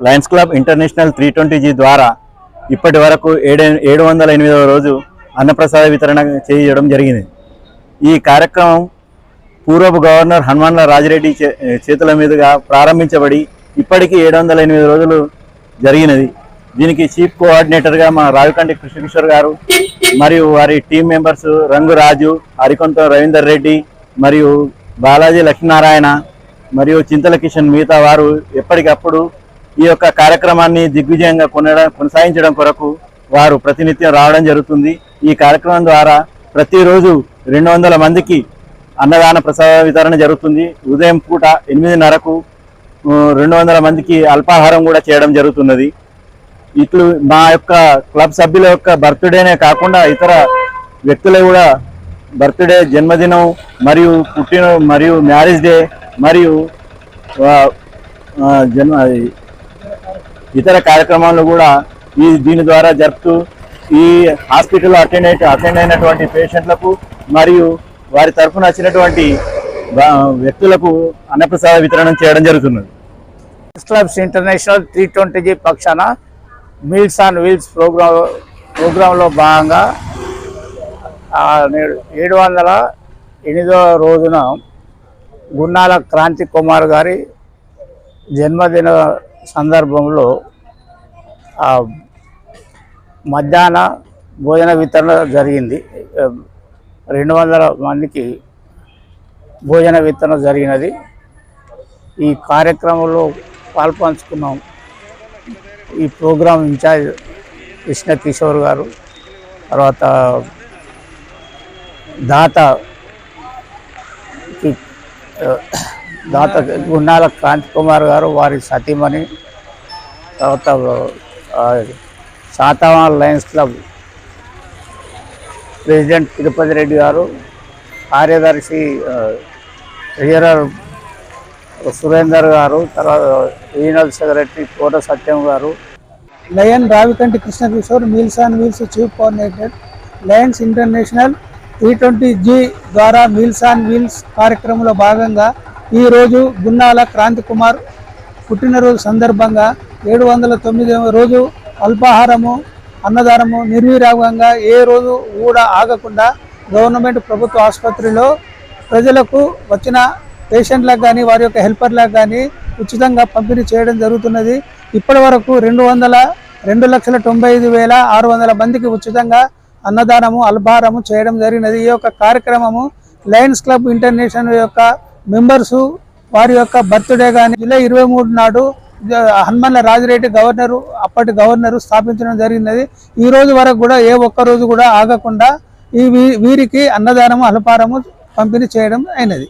Lions Club International three twenty G ద్వారా ఇప్పటి వరకు ఏడు ఏడు వందల ఎనిమిదవ రోజు అన్నప్రసాద వితరణ చేయడం జరిగింది. ఈ కార్యక్రమం పూర్వపు గవర్నర్ హనుమాన్ల రాజిరెడ్డి చే- చేతుల మీదుగా ప్రారంభించబడి ఇప్పటికీ ఏడు వందల ఎనిమిది రోజులు జరిగినది. దీనికి చీఫ్ కోఆర్డినేటర్గా మా రావికంటి కృష్ణకిషోర్ గారు మరియు వారి టీం మెంబర్స్ రంగు రాజు హరికొంత రవీందర్ రెడ్డి మరియు బాలాజీ లక్ష్మీనారాయణ మరియు చింతల కిషన్ మిగతా వారు ఎప్పటికప్పుడు ఈ యొక్క కార్యక్రమాన్ని దిగ్విజయంగా కొనడం కొనసాగించడం కొరకు వారు ప్రతినిత్యం రావడం జరుగుతుంది. ఈ కార్యక్రమం ద్వారా ప్రతిరోజు రెండు వందల మందికి అన్నదాన ప్రసాద వితరణ జరుగుతుంది. ఉదయం పూట ఎనిమిదిన్నరకు రెండు వందల మందికి అల్పాహారం కూడా చేయడం జరుగుతున్నది. ఇట్లు మా యొక్క క్లబ్ సభ్యుల యొక్క బర్త్డేనే కాకుండా ఇతర వ్యక్తుల కూడా బర్త్డే జన్మదినం మరియు పుట్టిన మరియు మ్యారేజ్ డే మరియు జన్మ ఇతర కార్యక్రమాలు కూడా ఈ దీని ద్వారా జరుపుతూ ఈ హాస్పిటల్ అటెండ్ అయి అటెండ్ అయినటువంటి పేషెంట్లకు మరియు వారి తరఫున వచ్చినటువంటి వ్యక్తులకు అన్నప్రసాద వితరణం చేయడం జరుగుతున్నది. Clubs international three twenty G పక్షాన మీల్స్ ఆన్ వీల్స్ ప్రోగ్రామ్ ప్రోగ్రాంలో భాగంగా నేడు ఏడు వందల ఎనిమిదవ రోజున గున్నాల క్రాంతి కుమార్ గారి జన్మదిన సందర్భంలో మధ్యాహ్న భోజన వితరణ జరిగింది. రెండు వందల మందికి భోజన వితరణ జరిగినది. ఈ కార్యక్రమంలో పాల్పంచుకున్నాం ఈ ప్రోగ్రాం ఇన్ఛార్జ్ కృష్ణ కిషోర్ గారు తర్వాత దాత కి- దాత గుండాల క్రాంతి కుమార్ గారు వారి సతీమణి తర్వాత ఆ, Satavahan Lions Club president Tirupati Reddy garu కార్యదర్శి ట్రెజరర్ సురేందర్ గారు తర్వాత regional secretary Kota Satyam garu. Lion Ravikanti Krishna Kishore meals and wheels chief coordinator Lions International three twenty G ద్వారా మీల్స్ అండ్ వీల్స్ కార్యక్రమంలో భాగంగా ఈరోజు గున్నాల క్రాంతి కుమార్ పుట్టినరోజు సందర్భంగా ఏడు వందల తొమ్మిది రోజు అల్పాహారము అన్నదానము నిర్విరాగంగా ఏ రోజు కూడా ఆగకుండా గవర్నమెంట్ ప్రభుత్వ ఆసుపత్రిలో ప్రజలకు వచ్చిన పేషెంట్లకు కానీ వారి యొక్క హెల్పర్లకు కానీ ఉచితంగా పంపిణీ చేయడం జరుగుతున్నది. ఇప్పటి వరకు రెండు వందల రెండు లక్షల తొంభై ఐదు వేల ఆరు వందల మందికి ఉచితంగా అన్నదానము అల్పాహారము చేయడం జరిగినది. ఈ యొక్క కార్యక్రమము లయన్స్ క్లబ్ ఇంటర్నేషనల్ యొక్క మెంబర్సు వారి యొక్క బర్త్డే కానీ జూలై ఇరవై మూడు నాడు హనుమన్ల రాజిరెడ్డి గవర్నరు అప్పటి గవర్నరు స్థాపించడం జరిగినది. ఈ రోజు వరకు కూడా ఏ ఒక్క రోజు కూడా ఆగకుండా ఈ వీ- వీరికి అన్నదానము అల్పారము పంపిణీ చేయడం అయినది.